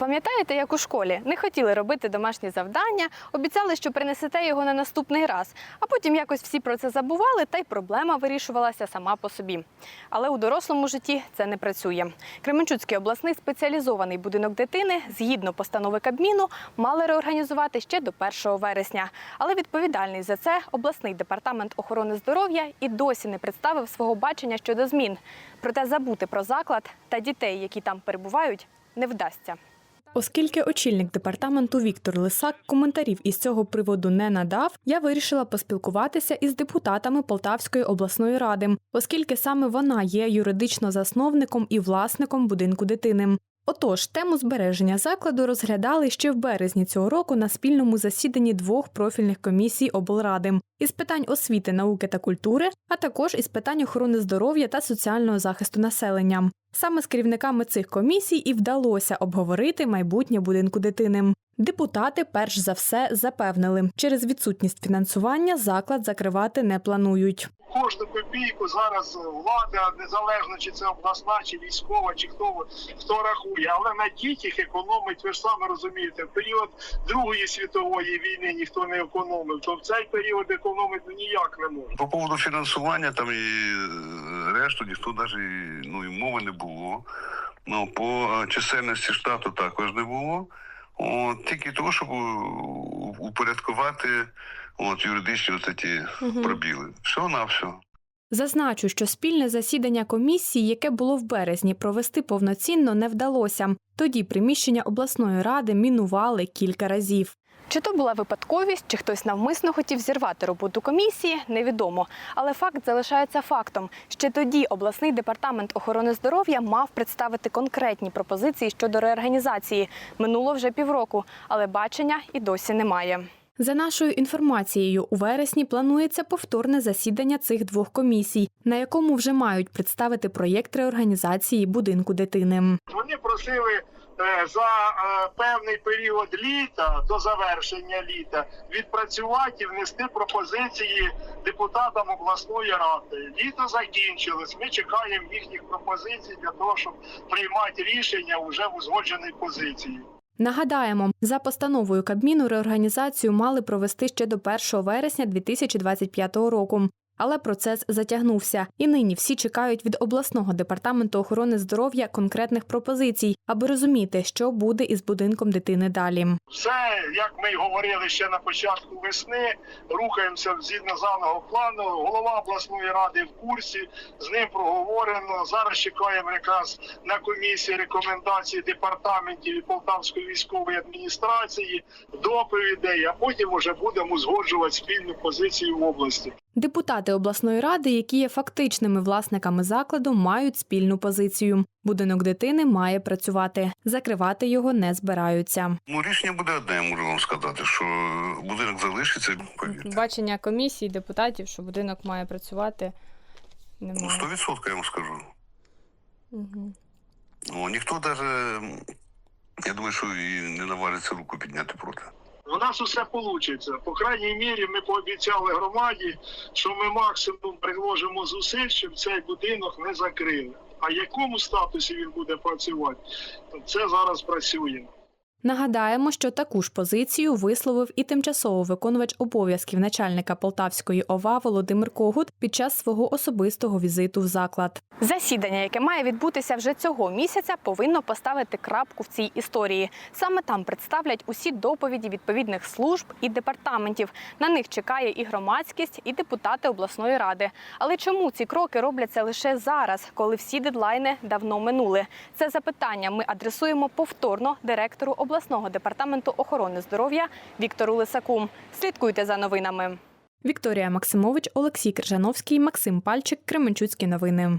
Пам'ятаєте, як у школі не хотіли робити домашні завдання, обіцяли, що принесете його на наступний раз, а потім якось всі про це забували, та й проблема вирішувалася сама по собі. Але у дорослому житті це не працює. Кременчуцький обласний спеціалізований будинок дитини згідно постанови Кабміну мали реорганізувати ще до 1 вересня. Але відповідальний за це обласний департамент охорони здоров'я і досі не представив свого бачення щодо змін. Проте забути про заклад та дітей, які там перебувають, не вдасться. Оскільки очільник департаменту Віктор Лисак коментарів із цього приводу не надав, я вирішила поспілкуватися із депутатами Полтавської обласної ради, оскільки саме вона є юридично засновником і власником будинку дитини. Отож, тему збереження закладу розглядали ще в березні цього року на спільному засіданні двох профільних комісій облради із питань освіти, науки та культури, а також із питань охорони здоров'я та соціального захисту населення. Саме з керівниками цих комісій і вдалося обговорити майбутнє будинку дитини. Депутати, перш за все, запевнили, через відсутність фінансування заклад закривати не планують. Кожну копійку зараз влада, незалежно чи це обласна, чи військова, чи хто хто рахує, але на дітях економить. Ви ж самі розумієте, в період Другої світової війни ніхто не економив, то в цей період економити ніяк не може. По поводу фінансування там і е, решту ніхто навіть ну, і мови не було. Ну, по чисельності штату також не було. От, тільки того, щоб упорядкувати от, юридичні от ці пробіли. Все на все. Зазначу, що спільне засідання комісії, яке було в березні, провести повноцінно не вдалося. Тоді приміщення обласної ради мінували кілька разів. Чи то була випадковість, чи хтось навмисно хотів зірвати роботу комісії, невідомо. Але факт залишається фактом. Ще тоді обласний департамент охорони здоров'я мав представити конкретні пропозиції щодо реорганізації. Минуло вже півроку, але бачення і досі немає. За нашою інформацією, у вересні планується повторне засідання цих двох комісій, на якому вже мають представити проєкт реорганізації будинку дитини. Вони просили за е, певний період літа до завершення літа відпрацювати і внести пропозиції депутатам обласної ради. Літо закінчилось. Ми чекаємо їхніх пропозицій для того, щоб приймати рішення вже в узгодженій позиції. Нагадаємо, за постановою Кабміну реорганізацію мали провести ще до 1 вересня 2025 року. Але процес затягнувся, і нині всі чекають від обласного департаменту охорони здоров'я конкретних пропозицій, аби розуміти, що буде із будинком дитини далі. Все, як ми й говорили ще на початку весни, рухаємося згідно заного плану. Голова обласної ради в курсі, з ним проговорено. Зараз чекаємо якраз на комісії рекомендації департаментів і Полтавської військової адміністрації, доповідей, а потім вже будемо узгоджувати спільну позицію в області. Депутати обласної ради, які є фактичними власниками закладу, мають спільну позицію. Будинок дитини має працювати, закривати його не збираються. Ну, рішення буде одне, я можу вам сказати, що будинок залишиться. повірте. Бачення комісії, депутатів, що будинок має працювати. Ну, Немає. 100% я вам скажу. Угу. Ну, ніхто навіть, я думаю, що і не навариться руку підняти проти. У нас усе вийде. По крайній мірі, ми пообіцяли громаді, що ми максимум приложимо зусиль, щоб цей будинок не закрили. А якому статусі він буде працювати, це зараз працює. Нагадаємо, що таку ж позицію висловив і тимчасово виконувач обов'язків начальника Полтавської ОВА Володимир Когут під час свого особистого візиту в заклад. Засідання, яке має відбутися вже цього місяця, повинно поставити крапку в цій історії. Саме там представлять усі доповіді відповідних служб і департаментів. На них чекає і громадськість, і депутати обласної ради. Але чому ці кроки робляться лише зараз, коли всі дедлайни давно минули? Це запитання ми адресуємо повторно директору обласного департаменту охорони здоров'я Віктору Лисаку. Слідкуйте за новинами. Вікторія Максимович, Олексій Крижановський, Максим Пальчик, Кременчуцькі новини.